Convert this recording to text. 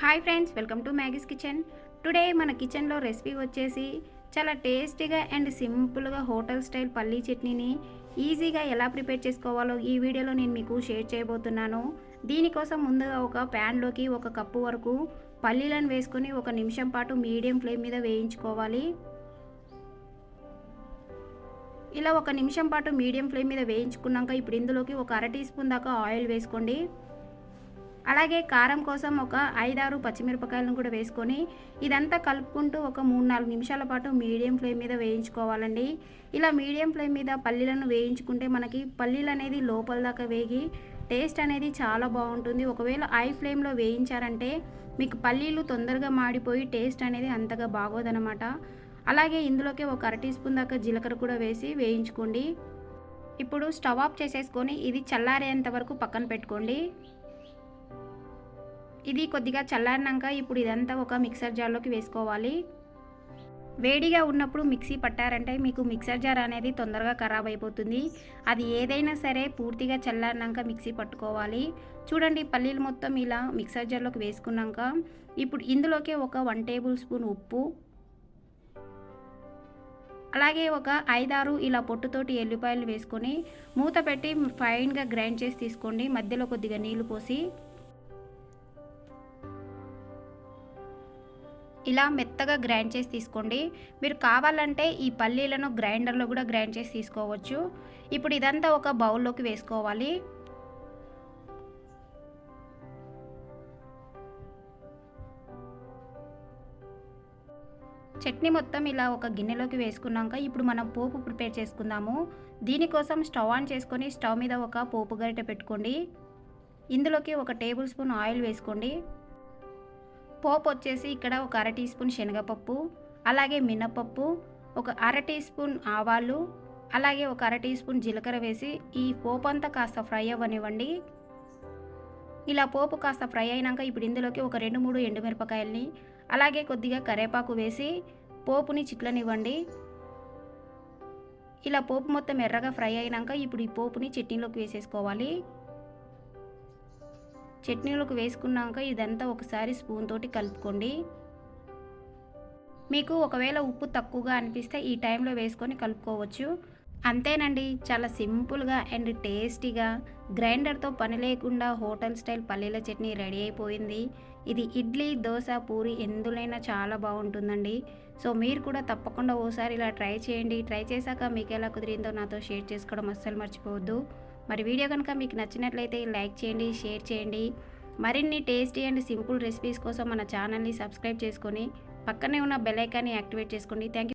Hi friends welcome to Maggie's kitchen today మన కిచెన్లో recipe వచ్చేసి చాలా టేస్టీగా అండ్ సింపుల్గా హోటల్ స్టైల్ పల్లీ చట్నీని ఈజీగా ఎలా ప్రిపేర్ చేసుకోవాలో ఈ వీడియోలో నేను మీకు షేర్ చేయబోతున్నాను. దీనికోసం ముందుగా ఒక ప్యాన్లోకి ఒక కప్పు వరకు పల్లీలను వేసుకొని ఒక నిమిషం పాటు మీడియం ఫ్లేమ్ మీద వేయించుకోవాలి. ఇలా ఒక నిమిషం పాటు మీడియం ఫ్లేమ్ మీద వేయించుకున్నాక ఇప్పుడు ఇందులోకి ఒక అర టీ స్పూన్ దాకా ఆయిల్ వేసుకోండి. అలాగే కారం కోసం ఒక ఐదారు పచ్చిమిరపకాయలను కూడా వేసుకొని ఇదంతా కలుపుకుంటూ ఒక మూడు నాలుగు నిమిషాల పాటు మీడియం ఫ్లేమ్ మీద వేయించుకోవాలండి. ఇలా మీడియం ఫ్లేమ్ మీద పల్లీలను వేయించుకుంటే మనకి పల్లీలు అనేది లోపల దాకా వేగి టేస్ట్ అనేది చాలా బాగుంటుంది. ఒకవేళ ఐ ఫ్లేమ్లో వేయించారంటే మీకు పల్లీలు తొందరగా మాడిపోయి టేస్ట్ అనేది అంతగా బాగోదనమాట అలాగే ఇందులోకి ఒక అర టీ స్పూన్ దాకా జీలకర్ర కూడా వేసి వేయించుకోండి. ఇప్పుడు స్టవ్ ఆఫ్ చేసేసుకొని ఇది చల్లారేంత వరకు పక్కన పెట్టుకోండి. ఇది కొద్దిగా చల్లారినాక ఇప్పుడు ఇదంతా ఒక మిక్సర్ జార్లోకి వేసుకోవాలి. వేడిగా ఉన్నప్పుడు మిక్సీ పట్టారంటే మీకు మిక్సర్ జార్ అనేది తొందరగా ఖరాబ్ అయిపోతుంది. అది ఏదైనా సరే పూర్తిగా చల్లారినాక మిక్సీ పట్టుకోవాలి. చూడండి పల్లీలు మొత్తం ఇలా మిక్సర్ జార్లోకి వేసుకున్నాక ఇప్పుడు ఇందులోకి ఒక వన్ టేబుల్ స్పూన్ ఉప్పు అలాగే ఒక ఐదారు ఇలా పొట్టుతోటి ఎల్లిపాయలు వేసుకొని మూత పెట్టి ఫైన్గా గ్రైండ్ చేసి తీసుకోండి. మధ్యలో కొద్దిగా నీళ్ళు పోసి ఇలా మెత్తగా గ్రైండ్ చేసి తీసుకోండి. మీరు కావాలంటే ఈ పల్లీలను గ్రైండర్లో కూడా గ్రైండ్ చేసి తీసుకోవచ్చు. ఇప్పుడు ఇదంతా ఒక బౌల్లోకి వేసుకోవాలి. చట్నీ మొత్తం ఇలా ఒక గిన్నెలోకి వేసుకున్నాక ఇప్పుడు మనం పోపు ప్రిపేర్ చేసుకుందాము. దీనికోసం స్టవ్ ఆన్ చేసుకొని స్టవ్ మీద ఒక పోపు గరిటె పెట్టుకోండి. ఇందులోకి ఒక టేబుల్ స్పూన్ ఆయిల్ వేసుకోండి. పోపు వచ్చేసి ఇక్కడ ఒక అర టీ స్పూన్ శనగపప్పు అలాగే మినపప్పు ఒక అర టీ స్పూన్ ఆవాలు అలాగే ఒక అర టీ స్పూన్ జీలకర్ర వేసి ఈ పోపు అంతా కాస్త ఫ్రై అవ్వనివ్వండి. ఇలా పోపు కాస్త ఫ్రై అయినాక ఇప్పుడు ఇందులోకి ఒక రెండు మూడు ఎండుమిరపకాయల్ని అలాగే కొద్దిగా కరేపాకు వేసి పోపుని చిట్లనివ్వండి. ఇలా పోపు మొత్తం ఎర్రగా ఫ్రై అయినాక ఇప్పుడు ఈ పోపుని చట్నీలోకి వేసేసుకోవాలి. చట్నీలోకి వేసుకున్నాక ఇదంతా ఒకసారి స్పూన్ తోటి కలుపుకోండి. మీకు ఒకవేళ ఉప్పు తక్కువగా అనిపిస్తే ఈ టైంలో వేసుకొని కలుపుకోవచ్చు. అంతేనండి చాలా సింపుల్గా అండ్ టేస్టీగా గ్రైండర్తో పని లేకుండా హోటల్ స్టైల్ పల్లీల చట్నీ రెడీ అయిపోయింది. ఇది ఇడ్లీ దోశ పూరి ఎందులైనా చాలా బాగుంటుందండి. సో మీరు కూడా తప్పకుండా ఓసారి ఇలా ట్రై చేయండి. ట్రై చేశాక మీకు ఎలా కుదిరిందో నాతో షేర్ చేసుకోవడం అస్సలు మర్చిపోవద్దు. మరి వీడియో కనుక మీకు నచ్చినట్లయితే లైక్ చేయండి షేర్ చేయండి. మరిన్ని టేస్టీ అండ్ సింపుల్ రెసిపీస్ కోసం మన ఛానల్ని సబ్స్క్రైబ్ చేసుకొని పక్కనే ఉన్న బెల్ ఐకాన్ని యాక్టివేట్ చేసుకోండి. థ్యాంక్